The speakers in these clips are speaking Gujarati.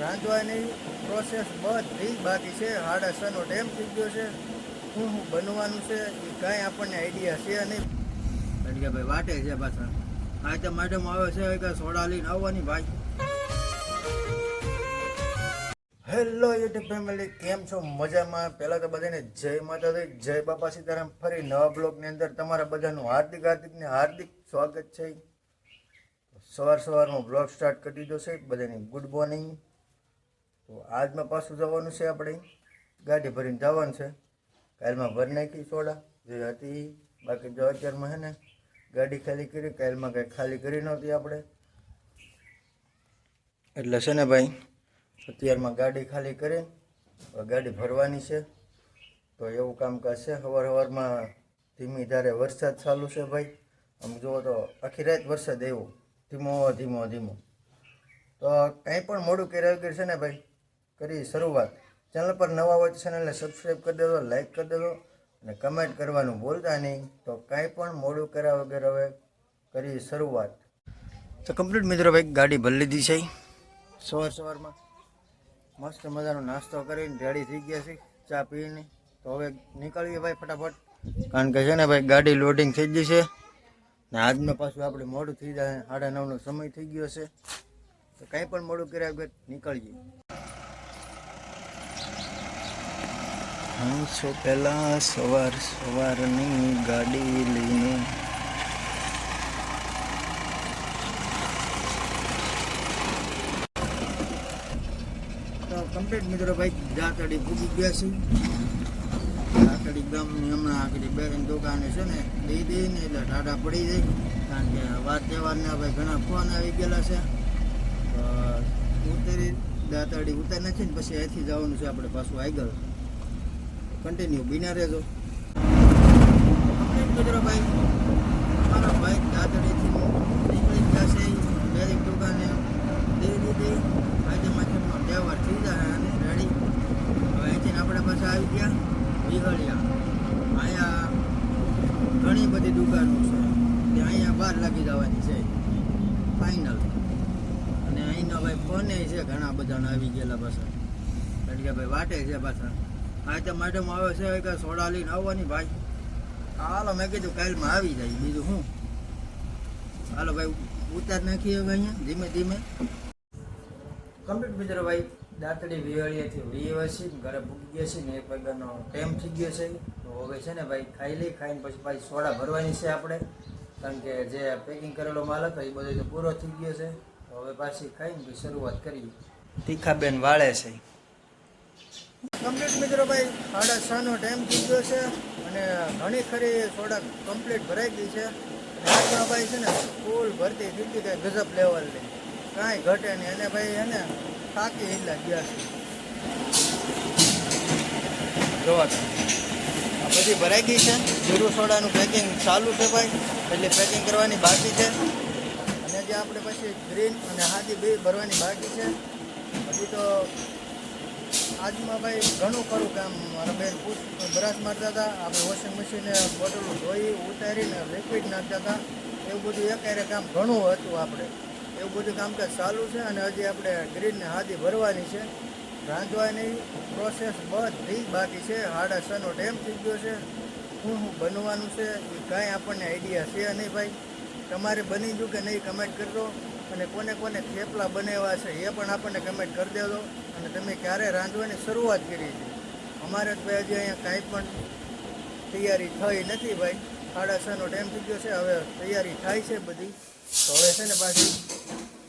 રાંધવાની પ્રોસેસ બધી જ બાકી છે. સાડા છનો ટાઈમ થઈ ગયો છે. શું શું બનવાનું છે એ કાંઈ આપણને આઈડિયા છે નહીં. ભાઈ વાટે છે પાછા. આ તો મેડમ આવે છે કે સોડા લઈને આવવાની ભાઈ. હેલો યુટ્યુબ ફેમિલી કેમ છો? મજામાં? પહેલાં તો બધાને જય માતાજી, જય બાપા સીતારામ. ફરી નવા બ્લોગની અંદર તમારા બધાનું હાર્દિક હાર્દિકને હાર્દિક સ્વાગત છે. સવાર સવારમાં બ્લોગ સ્ટાર્ટ કરી દીધો છે. બધાની ગુડ મોર્નિંગ. તો આજમાં પાછું જવાનું છે આપણે. ગાડી ભરીને જવાનું છે. કાલમાં ભરી નાખી સોડા. જે હતી, બાકી જો અત્યારમાં હે ને ગાડી ખાલી કરી, કાલમાં કંઈ ખાલી કરી નહોતી આપણે. એટલે છે ને ભાઈ અત્યારમાં ગાડી ખાલી કરી ગાડી ભરવાની છે. તો એવું કામકાજ છે. સવાર સવારમાં ધીમી ધારે વરસાદ ચાલુ છે ભાઈ. આમ જુઓ તો આખી રાત વરસાદ એવો ધીમો ધીમો ધીમો. તો કંઈ પણ મોડું કર્યા વગર છે ને ભાઈ, કરી શરૂઆત. ચેનલ પર નવા હોય તો ચેનલને સબસ્ક્રાઈબ કરી દેજો લાઈક કરી દેજો અને કમેન્ટ કરવાનું બોલતા નહીં. તો કાંઈ પણ મોડું કર્યા વગર હવે કરી શરૂઆત. તો કમ્પ્લીટ મિત્રો ભાઈ, ગાડી ભરી લીધી છે. સવાર સવારમાં મસ્ત મજાનો નાસ્તો કરીને રેડી થઈ ગયા છે, ચા પીને. તો હવે નીકળીએ ભાઈ ફટાફટ, કારણ કે છે ને ભાઈ ગાડી લોડિંગ થઈ ગઈ છે. ને આજનું પાછું આપણે મોડું થઈ જાય, સાડા નવનો સમય થઈ ગયો છે. તો કંઈ પણ મોડું કર્યા વગર નીકળીએ. હું છો પહેલાં સવાર સવારની ગાડી લઈને તો કમ્પ્લીટ મિત્રો ભાઈ, જાતડી પૂગી ગયા છે. જાતડી ગામની હમણાં આગળ બે દુકાને છે ને, દઈ દઈને એટલે ટાટા પડી જાય. કારણ કે વાર તહેવારના ભાઈ ઘણા ફોન આવી ગયેલા છે. ઉતરી દાંતડી ઉતાર નથી ને પછી અહીંથી જવાનું છે આપણે પાછું આગળ. કન્ટિન્યુ બિના રહેજો. મિત્રો ભાઈ. મારા ભાઈ દાંતડીથી નીકળી ગયા છે. દરેક દુકાને દઈ દીધી. આજે માથાનો તહેવાર થઈ અને રેડી. હવે અહીંથી આપણે પાછા આવી ગયા વિહળિયા. અહીંયા ઘણી બધી દુકાનો છે. તે અહીંયા બહાર લાગી જવાની છે. ફાઇનલ અને અહીંના ભાઈ ફોને છે ઘણા બધાને આવી ગયેલા પાછા. એટલે ભાઈ વાટે છે પાછા. આ તો મેડમ આવે છે કે સોડા લઈને આવવાની ભાઈ. હાલો, મેં કીધું કાલમાં આવી જાય. બીજું શું? હાલો ભાઈ, ઉતાર નાખીએ હવે અહીંયા, ધીમે ધીમે. કમ્પ્લીટ મિત્રો ભાઈ. દાંતડી વિવાળીએથી વીએ છે ઘરે ભૂકી ગયા છે ને એક વાગ્યાનો ટાઈમ થઈ ગયો છે. તો હવે છે ને ભાઈ ખાઈ લઈ, ખાઈને પછી ભાઈ સોડા ભરવાની છે આપણે. કારણ કે જે પેકિંગ કરેલો માલ હતો એ બધો તો પૂરો થઈ ગયો છે. તો હવે પાછી ખાઈને શરૂઆત કરીએ. તીખાબેન વાળે છે. કમ્પ્લીટ મિત્રો ભાઈ, સાડા છનો ટાઈમ થઈ ગયો છે અને ઘણી ખરી સોડા કમ્પ્લીટ ભરાઈ ગઈ છે. અને ભાઈ છે ને ફૂલ ભરતી થઈ ગઈ ગજબ લેવલની કાંઈ ઘટે નહીં. અને ભાઈ એને થાકી હિલા ગયા છે. જોવા આ બધી ભરાઈ ગઈ છે. જીરું સોડાનું પેકિંગ ચાલુ છે ભાઈ. એટલે પેકિંગ કરવાની બાકી છે. અને જે આપણે પછી ગ્રીન અને હાજી બે ભરવાની બાકી છે. પછી તો આજમાં ભાઈ ઘણું ખરું કામ મારા બેન પૂછ બ્રશ મારતા હતા. આપણે વોશિંગ મશીને બોટલો ધોઈ, ઉતારીને લિક્વિડ નાખતા હતા. એવું બધું એકારે કામ ઘણું હતું આપણે. એવું બધું કામકાજ ચાલુ છે અને હજી આપણે ગ્રીનને હાથી ભરવાની છે. રાંધવાની પ્રોસેસ બધી બાકી છે. સાડા છનો ટાઈમ થઈ ગયો છે. શું શું બનવાનું છે એ કાંઈ આપણને આઈડિયા છે નહીં ભાઈ. તમારે બની ગયું કે નહીં કમેન્ટ કરજો અને કોને કોને થેપલા બનાવ્યા છે એ પણ આપણને કમેન્ટ કરી દેજો. અને તમે ક્યારે રાંધવાની શરૂઆત કરી છે? અમારે તો હજી અહીંયા કાંઈ પણ તૈયારી થઈ નથી ભાઈ. સાડા છનો ટાઈમ થઈ ગયો છે. હવે તૈયારી થાય છે બધી. તો હવે છે ને પાછી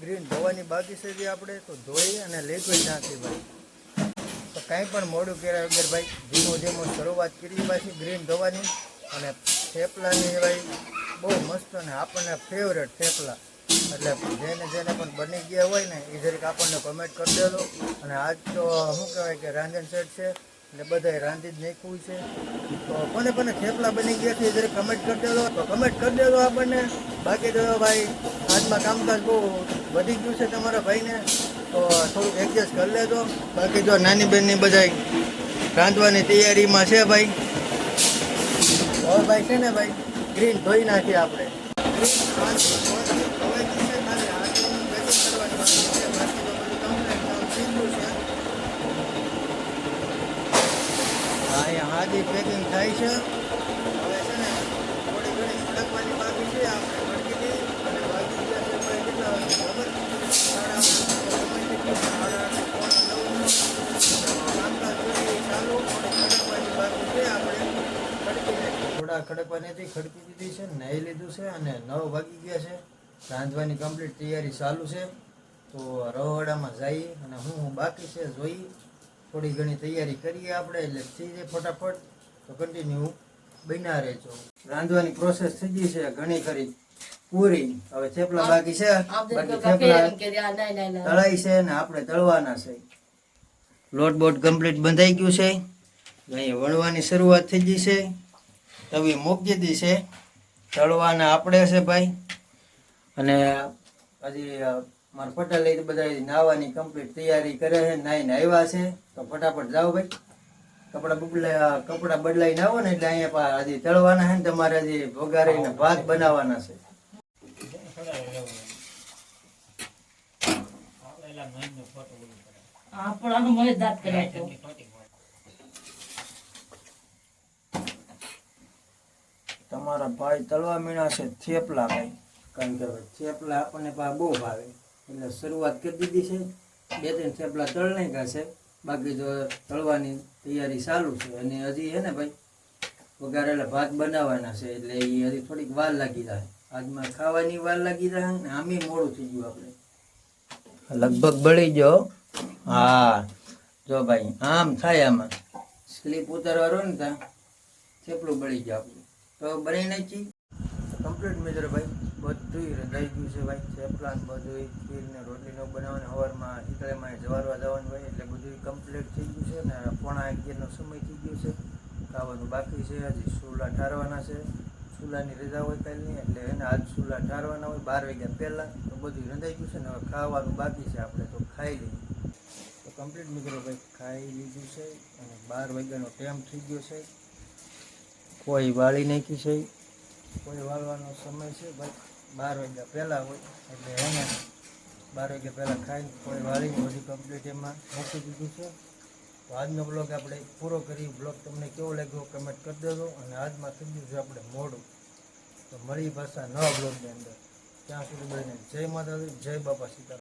ગ્રીન ધોવાની બાકી છે આપણે, તો ધોઈ અને લિક્વિડ નાખી ભાઈ. તો કાંઈ પણ મોડું કર્યા વગર ભાઈ, ધીમો ધીમો શરૂઆત કરી પાછી ગ્રીન ધોવાની અને થેપલાની ભાઈ, બહુ મસ્ત અને આપણને ફેવરેટ થેપલા. એટલે જેને જેને પણ બની ગયા હોય ને, એ જરીક આપણને કમેન્ટ કરી દેજો. અને આજ તો શું કહેવાય કે રાંધણ સેટ છે એટલે બધાય રાંધી જ નાખ્યું છે. તો કોને કોને થેપલા બની ગયા છે એ કમેન્ટ કરી દેજો. તો કમેન્ટ કરી દેજો આપણને. બાકી તો ભાઈ આજમાં કામકાજ બહુ વધી ગયું છે તમારા ભાઈને. તો થોડુંક એડજસ્ટ કરી લેજો. બાકી જો નાની બેનની બધાય રાંધવાની તૈયારીમાં છે ભાઈ. હવે ભાઈ છે ને ભાઈ ગ્રીન ધોઈ નાખીએ આપણે. ગ્રીન પાંચ ધોવાઈ ગઈ છે ખાલી હાથનું પેકિંગ કરવાની બાકી છે બાકી તો બધું કમ્પ્લીટ કામ સીધું છે હા પેકિંગ થાય છે. હવે છે ને, થોડી ઘણી સડકવાની બાકી છે. આપણે અને જોઈએ ચાલુ ખડકવાની બાકી છે આપણે ખડકી થોડા ખડકવાની હતી ખડકી દીધી છે. નાહી લીધું છે. અને નવ વાગી ગયા છે. રાંધવાની કમ્પ્લીટ તૈયારી ચાલુ છે. તો રવાડામાં જઈ અને હું બાકી છે જોઈ થોડી ઘણી તૈયારી કરીએ આપણે એટલે થઈ જાય ફટાફટ. તો કન્ટિન્યુ બન્યા રહેજો. રાંધવાની પ્રોસેસ થઈ ગઈ છે ઘણી ખરી. પૂરી. હવે થેપલા બાકી છે. બાકી થેપલા તળાઈ છે ને આપણે તળવાના છે. લોટ બોટ કમ્પ્લીટ બંધાઈ ગયું છે. અહીંયા વણવાની શરૂઆત થઈ ગઈ છે. તવી મૂકી દીધી છે. તળવાના આપણે છે ભાઈ. અને હજી મારા પટેલ લઈ બધા નાવાની કમ્પ્લીટ તૈયારી કરે છે નાઈને આવ્યા છે. તો ફટાફટ જાઓ ભાઈ. કપડા બદલા કપડા બદલાઈને આવો ને એટલે અહીંયા હજી તળવાના છે ને તમારે હજી વઘારીને ભાત બનાવવાના છે. આપણાનું મને દાંત કર્યા તો તમારા ભાઈ તળવા મીણા છે થેપલા ભાઈ. કારણ કે થેપલા આપણને બહુ ભાવે. એટલે શરૂઆત કરી દીધી છે. બે ત્રણ થેપલા તળ નાખ્યા છે. બાકી તો તળવાની તૈયારી ચાલુ છે. અને હજી છે ને ભાઈ વઘારેલા ભાત બનાવવાના છે. એટલે એ હજી થોડીક વાર લાગી જાય આજમાં ખાવાની વાર લાગી જાય ને આમે મોડું થઈ ગયું આપણે. લગભગ બળી ગયો. હા જો ભાઈ આમ થાય આમાં. સ્લીપ ઉતારવાનો ને ત્યાં થેપલું બળી ગયો આપણું. તો બની નાખી. કમ્પ્લીટ મેજર ભાઈ. બધું રંધાઈ ગયું છે ભાઈ. થેપલા ને બધું ખીર ને રોટલી નો બનાવવાનું સવારમાં શીતળેમાં જવારવા જવાનું હોય એટલે બધું કમ્પ્લીટ થઈ ગયું છે ને પોણા અગિયારનો સમય થઈ ગયો છે. ખાવાનું બાકી છે, હજી ચૂલા ઠારવાના છે. ચૂલાની રજા હોય કાલની, એટલે એને આજ ચૂલા ઠારવાના હોય બાર વાગ્યા પહેલાં, તો બધું રંધાઈ ગયું છે ને હવે ખાવાનું બાકી છે આપણે તો ખાઈ લઈએ. તો કમ્પ્લીટ મિત્રો ભાઈ, ખાઈ લીધું છે અને બાર વાગ્યાનો ટાઈમ થઈ ગયો છે. કોઈ વાળી નાખી છે. કોઈ વાળવાનો સમય છે, ભાઈ. બાર વાગ્યા પહેલાં હોય, એટલે એને બાર વાગ્યા પહેલાં ખાઈને કોઈ વાળીને બધી કમ્પ્લીટ એમાં મૂકી દીધું છે. તો આજનો બ્લોગ આપણે પૂરો કરી બ્લોગ તમને કેવો લાગ્યો કમેન્ટ કરી દેજો અને આજમાં થઈ ગયું છે આપણે મોડું. તો મળી ભાષા નવા બ્લોગની અંદર. ત્યાં સુધી બધાને જય માતાજી, જય બાપા સીતા